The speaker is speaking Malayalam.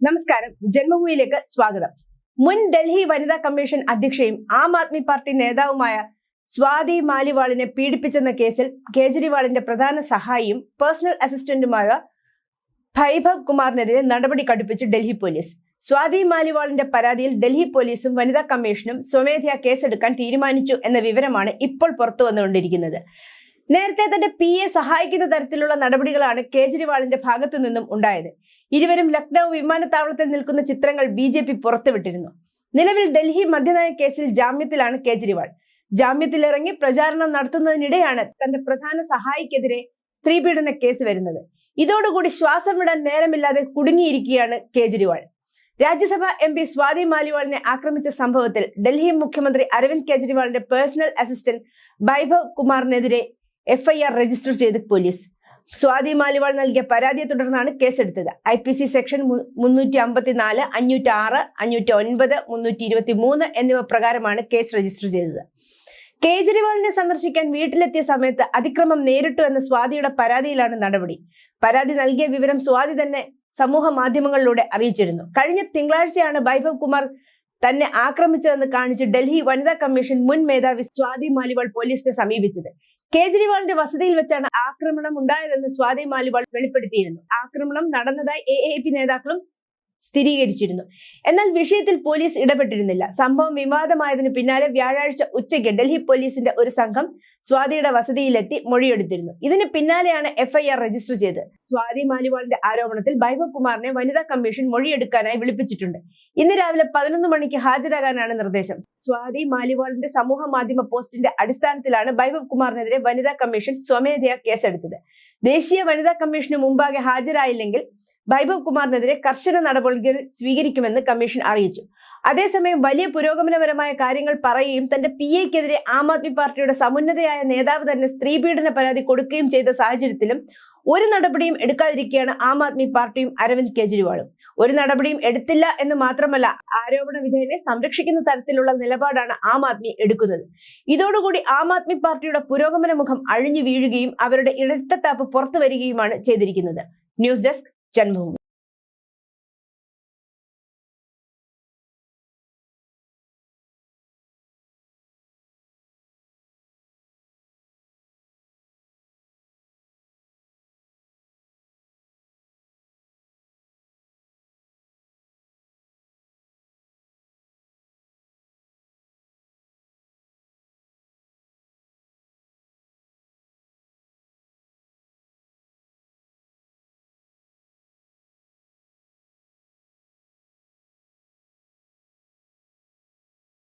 നമസ്കാരം. ജന്മഭൂമിയിലേക്ക് സ്വാഗതം. മുൻ ഡൽഹി വനിതാ കമ്മീഷൻ അധ്യക്ഷയും ആം ആദ്മി പാർട്ടി നേതാവുമായ സ്വാതി മാലിവാളിനെ പീഡിപ്പിച്ചെന്ന കേസിൽ കേജ്രിവാളിന്റെ പ്രധാന സഹായിയും പേഴ്സണൽ അസിസ്റ്റന്റുമായ ഭൈഭവ് കുമാറിനെതിരെ നടപടി കടുപ്പിച്ചു ഡൽഹി പോലീസ്. സ്വാതി മാലിവാളിന്റെ പരാതിയിൽ ഡൽഹി പോലീസും വനിതാ കമ്മീഷനും സ്വമേധയാ കേസെടുക്കാൻ തീരുമാനിച്ചു എന്ന വിവരമാണ് ഇപ്പോൾ പുറത്തു വന്നുകൊണ്ടിരിക്കുന്നത് നേരത്തെ തന്റെ പി എ സഹായിക്കുന്ന തരത്തിലുള്ള നടപടികളാണ് കേജ്രിവാളിന്റെ ഭാഗത്തു നിന്നും ഉണ്ടായത്. ഇരുവരും ലക്നൌ വിമാനത്താവളത്തിൽ നിൽക്കുന്ന ചിത്രങ്ങൾ ബി ജെ പി പുറത്തുവിട്ടിരുന്നു. നിലവിൽ ഡൽഹി മദ്യനയ കേസിൽ ജാമ്യത്തിലാണ് കേജ്രിവാൾ. ജാമ്യത്തിലിറങ്ങി പ്രചാരണം നടത്തുന്നതിനിടെയാണ് തന്റെ പ്രധാന സഹായിക്കെതിരെ സ്ത്രീപീഡന കേസ് വരുന്നത്. ഇതോടുകൂടി ശ്വാസം വിടാൻ നേരമില്ലാതെ കുടുങ്ങിയിരിക്കുകയാണ് കേജ്രിവാൾ. രാജ്യസഭ എം പി സ്വാതി മാലിവാളിനെ ആക്രമിച്ച സംഭവത്തിൽ ഡൽഹി മുഖ്യമന്ത്രി അരവിന്ദ് കേജ്രിവാളിന്റെ പേഴ്സണൽ അസിസ്റ്റന്റ് വൈഭവ് കുമാറിനെതിരെ എഫ്ഐആർ രജിസ്റ്റർ ചെയ്ത് പോലീസ് സ്വാതി മാലിവാൾ നൽകിയ പരാതിയെ തുടർന്നാണ് കേസെടുത്തത്. ഐ പി സി സെക്ഷൻ മുന്നൂറ്റി അമ്പത്തിനാല് അഞ്ഞൂറ്റി ആറ് അഞ്ഞൂറ്റി ഒൻപത് മുന്നൂറ്റി ഇരുപത്തി മൂന്ന് എന്നിവ പ്രകാരമാണ് കേസ് രജിസ്റ്റർ ചെയ്തത്. കേജ്രിവാളിനെ സന്ദർശിക്കാൻ വീട്ടിലെത്തിയ സമയത്ത് അതിക്രമം നേരിട്ടു എന്ന സ്വാതിയുടെ പരാതിയിലാണ് നടപടി. പരാതി നൽകിയ വിവരം സ്വാതി തന്നെ സമൂഹ മാധ്യമങ്ങളിലൂടെ അറിയിച്ചിരുന്നു. കഴിഞ്ഞ തിങ്കളാഴ്ചയാണ് വൈഭവ് കുമാർ തന്നെ ആക്രമിച്ചതെന്ന് കാണിച്ച് ഡൽഹി വനിതാ കമ്മീഷൻ മുൻ മേധാവി സ്വാതി മാലിവാൾ പോലീസിനെ സമീപിച്ചത്. കേജ്രിവാളിന്റെ വസതിയിൽ വെച്ചാണ് ആക്രമണം ഉണ്ടായതെന്ന് സ്വാതി മാലിവാൾ വെളിപ്പെടുത്തിയിരുന്നു. ആക്രമണം നടന്നതായി എ എ പി നേതാക്കളും സ്ഥിരീകരിച്ചിരുന്നു. എന്നാൽ വിഷയത്തിൽ പോലീസ് ഇടപെട്ടിരുന്നില്ല. സംഭവം വിവാദമായതിനു പിന്നാലെ വ്യാഴാഴ്ച ഉച്ചയ്ക്ക് ഡൽഹി പോലീസിന്റെ ഒരു സംഘം സ്വാതിയുടെ വസതിയിലെത്തി മൊഴിയെടുത്തിരുന്നു. ഇതിന് പിന്നാലെയാണ് എഫ്ഐആർ രജിസ്റ്റർ ചെയ്തത്. സ്വാതി മാലിവാളിന്റെ ആരോപണത്തിൽ ബൈബവ് കുമാറിനെ വനിതാ കമ്മീഷൻ മൊഴിയെടുക്കാനായി വിളിപ്പിച്ചിട്ടുണ്ട്. ഇന്ന് രാവിലെ പതിനൊന്ന് മണിക്ക് ഹാജരാകാനാണ് നിർദ്ദേശം. സ്വാതി മാലിവാളിന്റെ സമൂഹ മാധ്യമ പോസ്റ്റിന്റെ അടിസ്ഥാനത്തിലാണ് ബൈബബ് കുമാറിനെതിരെ വനിതാ കമ്മീഷൻ സ്വമേധയാ കേസെടുത്തത്. ദേശീയ വനിതാ കമ്മീഷന് മുമ്പാകെ ഹാജരായില്ലെങ്കിൽ വൈഭവ് കുമാറിനെതിരെ കർശന നടപടികൾ സ്വീകരിക്കുമെന്ന് കമ്മീഷൻ അറിയിച്ചു. അതേസമയം വലിയ പുരോഗമനപരമായ കാര്യങ്ങൾ പറയുകയും തന്റെ പി എക്കെതിരെ ആം ആദ്മി പാർട്ടിയുടെ സമുന്നതയായ നേതാവ് തന്നെ സ്ത്രീപീഡന പരാതി കൊടുക്കുകയും ചെയ്ത സാഹചര്യത്തിലും ഒരു നടപടിയും എടുക്കാതിരിക്കുകയാണ് ആം ആദ്മി പാർട്ടിയും അരവിന്ദ് കെജ്രിവാളും. ഒരു നടപടിയും എടുത്തില്ല എന്ന് മാത്രമല്ല ആരോപണ വിധേയനെ സംരക്ഷിക്കുന്ന തരത്തിലുള്ള നിലപാടാണ് ആം ആദ്മി എടുക്കുന്നത്. ഇതോടുകൂടി ആം ആദ്മി പാർട്ടിയുടെ പുരോഗമന മുഖം അഴിഞ്ഞു വീഴുകയും അവരുടെ ഇടത്തത്താപ്പ് പുറത്തു വരികയുമാണ് ചെയ്തിരിക്കുന്നത്. News desk Jenmu